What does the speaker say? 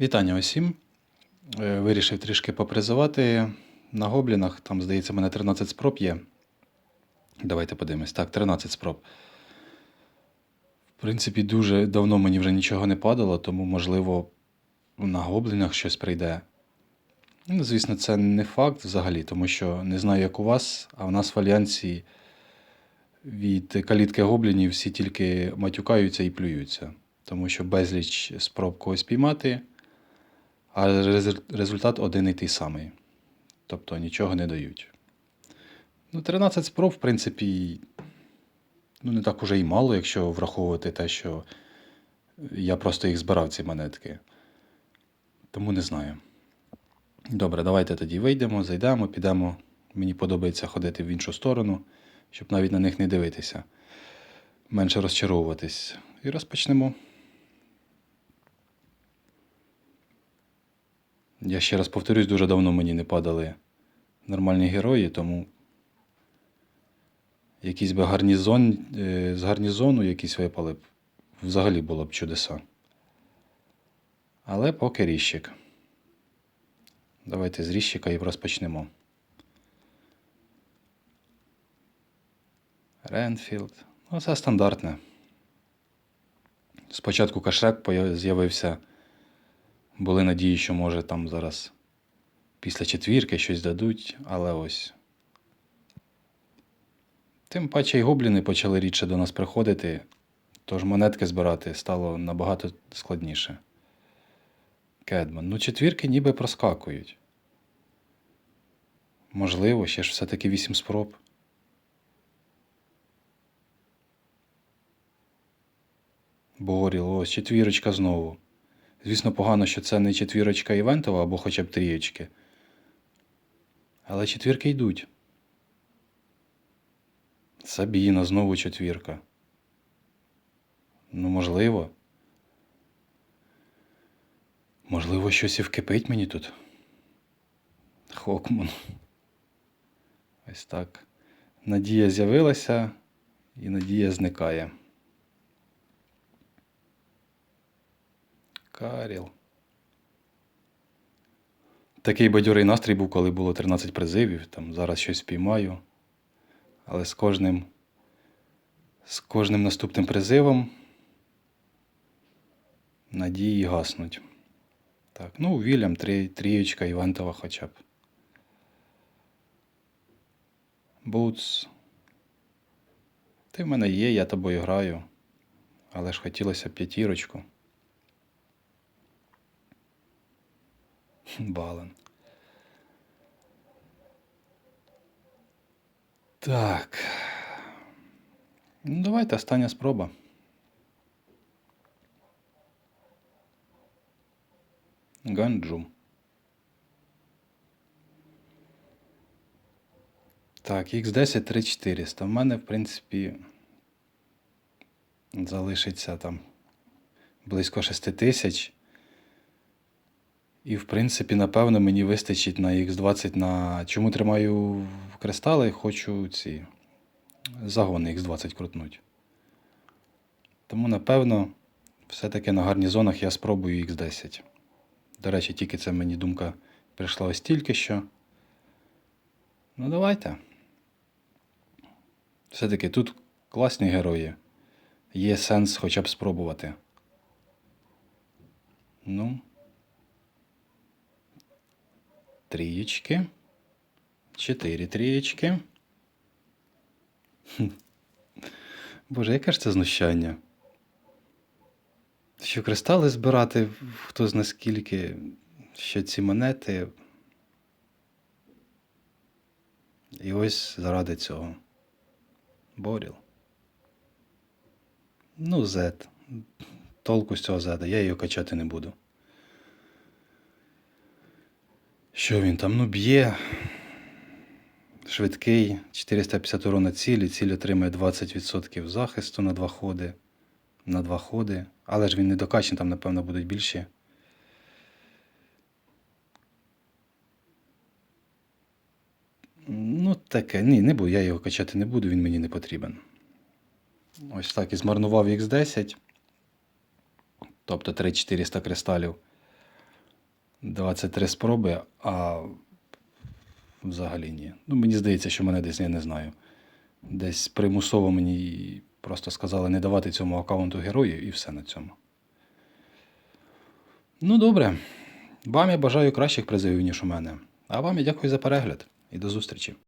Вітання усім. Е, Вирішив трішки попризивати на гоблінах. Там, здається, мене 13 спроб є. Давайте подивимось. Так, 13 спроб. В принципі, дуже давно мені вже нічого не падало, тому, можливо, на гоблінах щось прийде. Ну, звісно, це не факт взагалі, тому що не знаю, як у вас, а в нас в Альянсі від калітки гоблінів всі тільки матюкаються і плюються. Тому що безліч спроб когось піймати, а результат один і той самий. Тобто нічого не дають. Ну, 13 спроб, в принципі, ну, не так уже і мало, якщо враховувати те, що я просто їх збирав, ці монетки. Тому не знаю. Добре, давайте тоді вийдемо, зайдемо, підемо. Мені подобається ходити в іншу сторону, щоб навіть на них не дивитися, менше розчаровуватись. І розпочнемо. Я ще раз повторюсь, дуже давно мені не падали нормальні герої, тому якийсь би гарнізон, е, з гарнізону якісь випали б, взагалі було б чудеса. Але поки ріщик. Давайте з ріщика і розпочнемо. Ренфілд. Ну, це стандартне. Спочатку кашрек з'явився. Були надії, що може там зараз після четвірки щось дадуть, але ось. Тим паче й гобліни почали рідше до нас приходити, тож монетки збирати стало набагато складніше. Кедман. Ну, четвірки ніби проскакують. Можливо, ще ж все-таки вісім спроб. Боріл, ось четвірочка знову. Звісно, погано, що це не четвірочка івентова або хоча б трієчки. Але четвірки йдуть. Сабіна, знову четвірка. Ну, можливо. Можливо, щось і вкипить мені тут. Хокман. Ось так. Надія з'явилася, і надія зникає. Каріл. Такий бадьорий настрій був, коли було 13 призивів. Там зараз щось впіймаю. Але з кожним, з кожним наступним призивом надії гаснуть. Так, ну, Вільям, трієчка, Івантова хоча б. Бутс. Ти в мене є, я тобою граю. Але ж хотілося п'ятірочку. Бален. Так. Ну, давайте остання спроба. Ганджу. Так, X10 3400. В мене, в принципі, залишиться там близько 6 тисяч. І, в принципі, напевно, мені вистачить на X20 на. Чому тримаю кристали? Хочу ці загони X20 крутнуть. Тому, напевно, все-таки на гарнізонах я спробую X10. До речі, тільки це мені думка прийшла ось тільки що. Ну, давайте. Все-таки тут класні герої. Є сенс хоча б спробувати. Ну. Трієчки. Чотири трієчки. Боже, яке ж це знущання? Що кристали збирати хто зна скільки, що ці монети. І ось заради цього. Боріл. Ну, Z. Толку з цього Z, я її качати не буду. Що він там? Ну, б'є. Швидкий, 450 урона цілі, ціль отримує 20% захисту на два ходи. На два ходи. Але ж він не докачаний, там, напевно, будуть більші. Ну, таке. Ні, не буду. Я його качати не буду, він мені не потрібен. Ось так і змарнував X10. Тобто 3400 кристалів. 23 спроби, а взагалі ні. Ну, мені здається, що мене десь я не знаю. Десь примусово мені просто сказали не давати цьому аккаунту герою і все на цьому. Ну, добре. Вам я бажаю кращих призивів, ніж у мене. А вам я дякую за перегляд і до зустрічі.